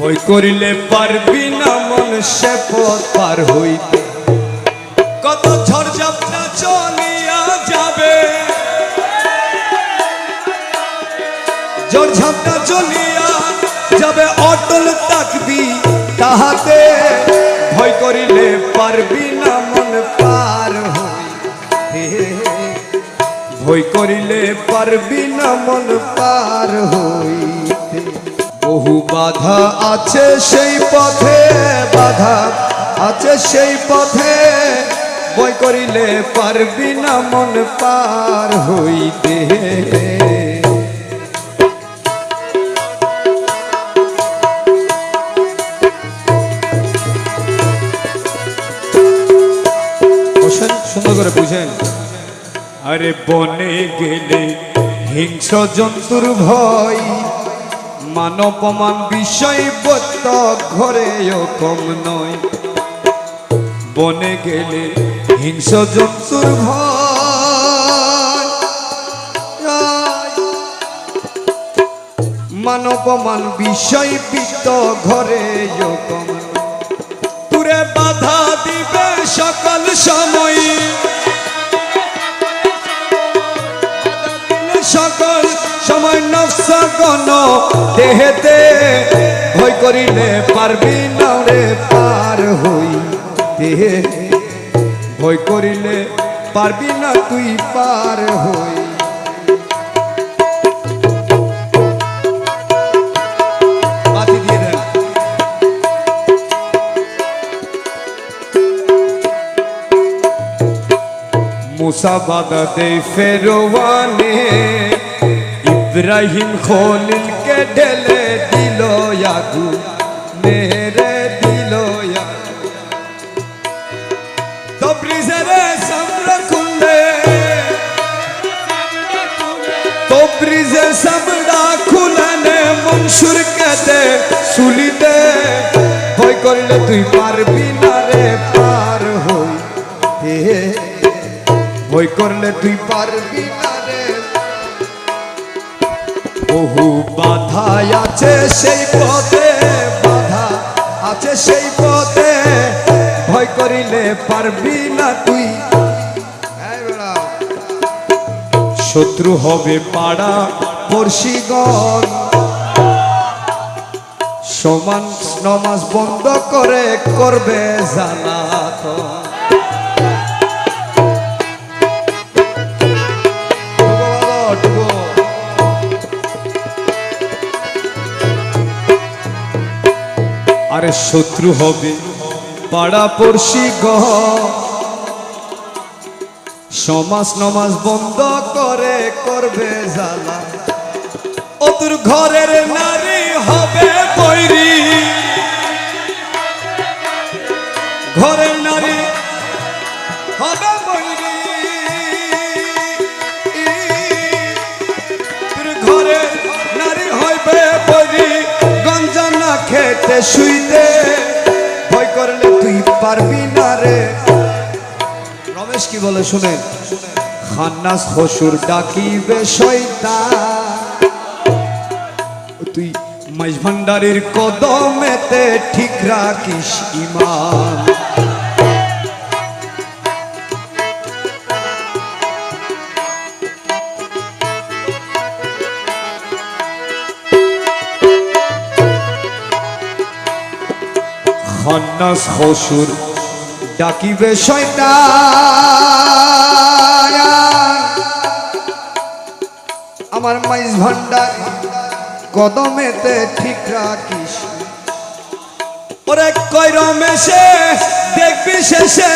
বই করিলে পারবি না মন সে পথ পার হইতে। কত ঝড় ঝাপটা চলিয়া যাবে। ঝড় ঝাপটা চলিয়া যাবে, অটল থাকবি তাহাতে। ভয় করিলে পারবি না মন পার হইতে। ভয় করিলে পারবি না মন পার হইতে। বহু বাধা আছে সেই পথে, বাধা আছে সেই পথে। বই করিলে পারবি না মন পার হইতে। সুন্দর করে বুঝেন। আরে বনে গেলে হিংস্র জন্তুর ভয় মানবমান বিষয় বত্ত ঘরে কম নয়। বনে গেলে হিংস জন্তুর ভয়। মানবমান বিষয় বিত্ত ঘরে কম। তুরে বাধা দিবে সকল সময়। সময় নফস গণ দেহেতে। ভয় করিলে পারবি না রে, পার হই দেহে ভয় করিলে পারবি না তুই, পার হই বাতি দিয়ে দেন। মুসা বাদা দে ফেরোয়ানে। ইব্রাহিম খলিলকে ঢেলে দিল আগু মেরে দিল তব্রিজের সামরা খুলে তব্রিজে সামরা খুলানে মনসুর কেদে সুলিতে ভয় করলে তুই পারবি না রে পার হই ভয় করলে তুই পারবি না বহু বাধা আছে সেই পথে, বাধা আছে সেই পথে। ভয় করিলে পারবি না তুই। শত্রু হবে পাড়া পড়শিগণ। সমান নমাজ বন্ধ করে করবে জানাতন ডুবো আরে শত্রু হবে পাড়া পড়শি সমাজ নমাজ বন্ধ করে করবে জ্বালা। ও তোর ঘরের নারী হবে বৈরি। ঘরের নারী হবে বৈরি। খেতে শুইতে ভয় করলে তুই পারবি না রে। রমেশ কি বলে শুনে? খান্নাস হসুর ডাকিবে শয়তান। তুই মাইজ ভান্ডারের কদমেতে ঠিক রাখিস ইমান। খান্নাস হসুর, ডাকিবে শয়তান আমার মাইজ ভান্ডার, কদমেতে ঠিক রাখিস। ওরে কয় রমেশে, দেখবি শেষে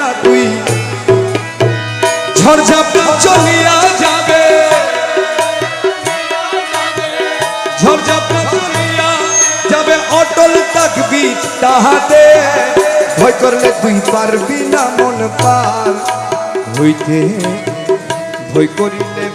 তাহাতে ভয় করলে তুই পারবি না মন পার। হইতে ভয় করিলে